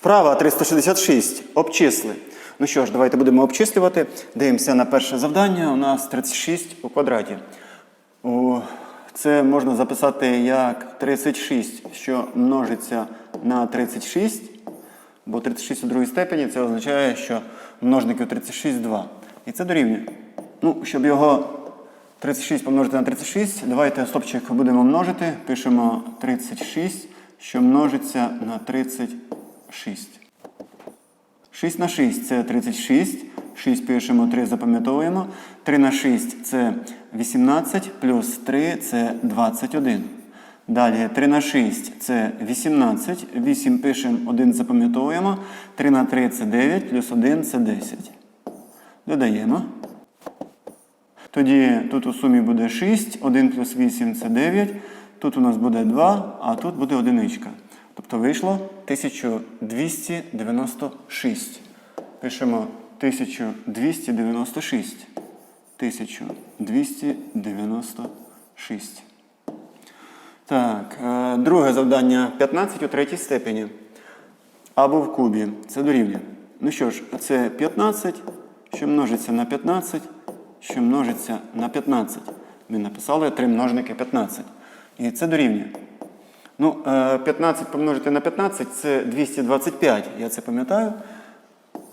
Вправа 366. Обчисли. Ну що ж, давайте будемо обчислювати. Дивимося на перше завдання. У нас 36 у квадраті. О, це можна записати як 36, що множиться на 36. Бо 36 у другій степені це означає, що множник у 36 2. І це дорівнює. Ну, щоб його 36 помножити на 36, давайте стопчик будемо множити. Пишемо 36, що множиться на 36. 6 на 6 це 36. 6 пишемо, 3 запам'ятовуємо. 3 на 6 це 18, плюс 3 це 21. Далі 3 на 6 це 18. 8 пишемо, 1 запам'ятовуємо. 3 на 3 це 9, плюс 1 це 10. Додаємо. Тоді тут у сумі буде 6, 1 плюс 8 це 9. Тут у нас буде 2, а тут буде одиничка. Тобто вийшло 1296. Пишемо 1296. 1296. Так, е, друге завдання 15 у третій степені. Або в кубі. Це дорівнює. Ну що ж, це 15, що множиться на 15, що множиться на 15. Ми написали три множники 15. І це дорівнює. Ну, е, 15 помножити на 15 це 225. Я це пам'ятаю.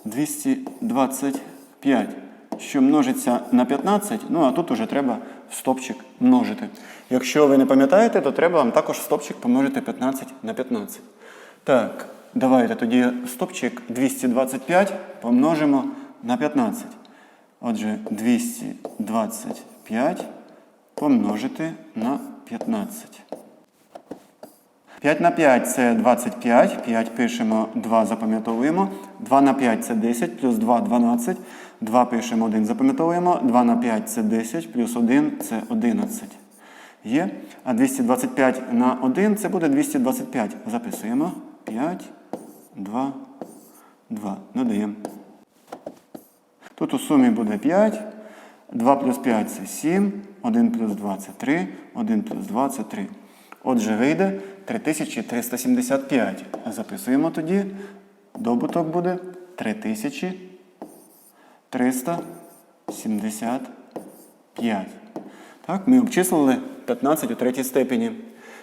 225, що множиться на 15, ну а тут уже треба в стопчик множити. Якщо ви не пам'ятаєте, то треба вам також в стопчик помножити 15 на 15. Так, давайте тоді стопчик 225 помножимо на 15. Отже, 225 помножити на 15. 5 на 5 це 25. 5 пишемо, 2 запам'ятовуємо. 2 на 5 це 10, плюс 2 12. 2 пишемо, 1 запам'ятовуємо. 2 на 5 це 10, плюс 1 це 11. Є. А 225 на 1 це буде 225. Записуємо. 5, 2, 2. Додаємо. Тут у сумі буде 5. 2 плюс 5 це 7, 1 плюс 2 це 3, 1 плюс 2 це 3. Отже, вийде 3375. Записуємо тоді. Добуток буде 3375. Так, ми обчислили 15 у третій степені.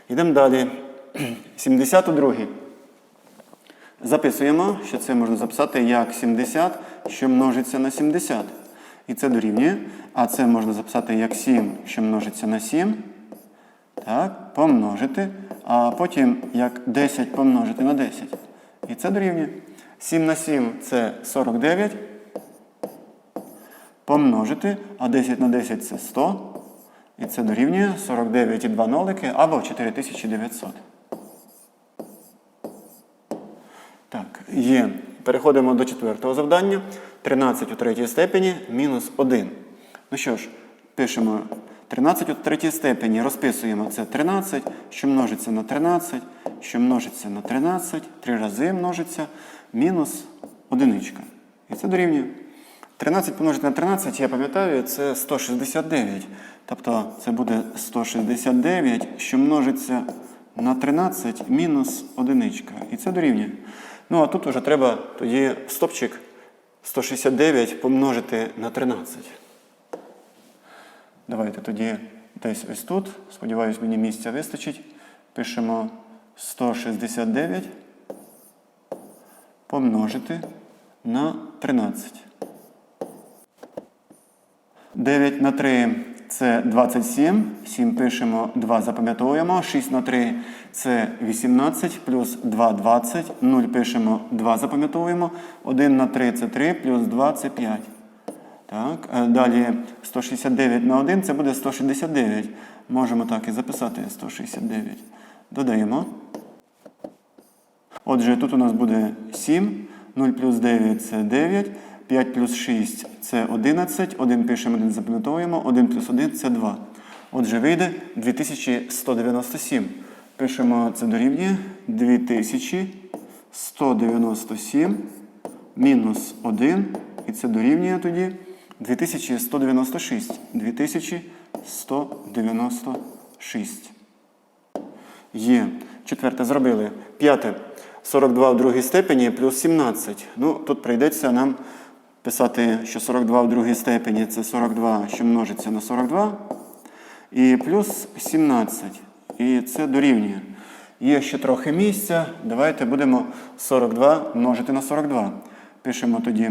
Йдемо далі. 70 у другій. Записуємо, що це можна записати як 70, що множиться на 70. І це дорівнює. А це можна записати як 7, що множиться на 7. Так, помножити. А потім як 10 помножити на 10. І це дорівнює. 7 на 7 це 49. Помножити. А 10 на 10 це 100. І це дорівнює 49 і 2 нолики або 4900. Так, є. Переходимо до четвертого завдання. 13 у третій степені мінус 1. Ну що ж, пишемо 13 у третій степені, розписуємо це 13, що множиться на 13, що множиться на 13, три рази множиться, мінус одиничка. І це дорівнює. 13 помножити на 13, я пам'ятаю, це 169. Тобто це буде 169, що множиться на 13 мінус одиничка. І це дорівнює. Ну, а тут вже треба тоді стопчик 169 помножити на 13. Давайте тоді десь ось тут. Сподіваюсь, мені місця вистачить. Пишемо 169 помножити на 13. 9 на 3 це 27. 7 пишемо, 2 запам'ятовуємо. 6 на 3 це 18, плюс 2 20. 0 пишемо, 2 запам'ятовуємо. 1 на 3 це 3, плюс 2 це 5. Так, е, Далі 169 на 1 це буде 169. Можемо так і записати 169. Додаємо. Отже, тут у нас буде 7. 0 плюс 9 це 9. 5 плюс 6 це 11. 1 пишемо, 1 запам'ятовуємо. 1 плюс 1 це 2. Отже, вийде 2197. Пишемо це дорівнює 2197 мінус 1. І це дорівнює тоді 2196. 2196. Є. Четверте зробили. П'яте. 42 в другій степені плюс 17. Ну, тут прийдеться нам писати, що 42 в другій степені це 42, що множиться на 42. І плюс 17. І це дорівнює. Є ще трохи місця. Давайте будемо 42 множити на 42. Пишемо тоді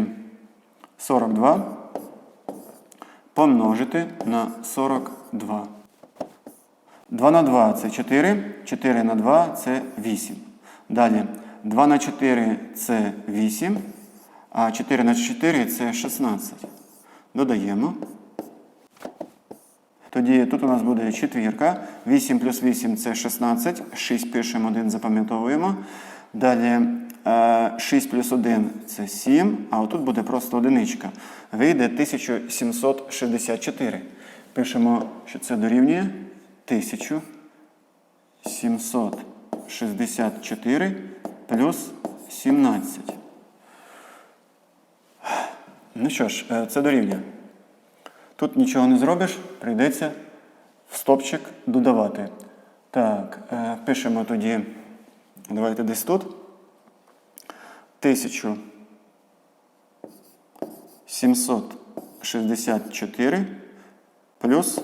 42 помножити на 42. 2 на 2 це 4, 4 на 2 це 8. Далі 2 на 4 це 8, а 4 на 4 це 16. Додаємо. Тоді тут у нас буде четвірка. 8 плюс 8 це 16. 6 пишемо, 1 запам'ятовуємо. Далі 6 плюс 1 це 7, а отут буде просто одиничка. Вийде 1764. Пишемо, що це дорівнює 1764 плюс 17. Ну що ж, е, це дорівнює. Тут нічого не зробиш, прийдеться в стопчик додавати. Так, е, пишемо тоді, давайте десь тут. 1764 плюс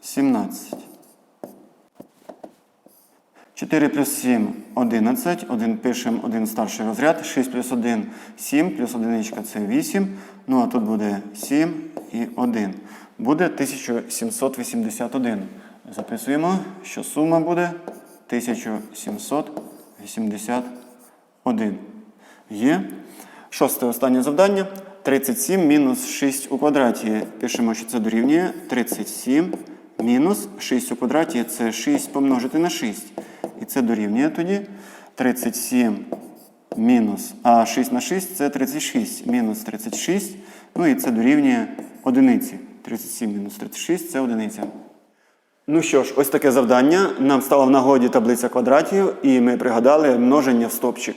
17. 4 плюс 7 11. 1 пишемо 1 старший розряд. 6 плюс 1 7, плюс 1 це 8. Ну а тут буде 7 і 1. Буде 1781. Записуємо, що сума буде 1781. Є. Шосте останнє завдання. 37 мінус 6 у квадраті. Пишемо, що це дорівнює 37 мінус 6 у квадраті це 6 помножити на 6. І це дорівнює тоді 37 мінус. А 6 на 6 це 36. Мінус 36. Ну і це дорівнює одиниці. 37 мінус 36 це одиниця. Ну що ж, ось таке завдання. Нам стала в нагоді таблиця квадратів, і ми пригадали множення в стопчик.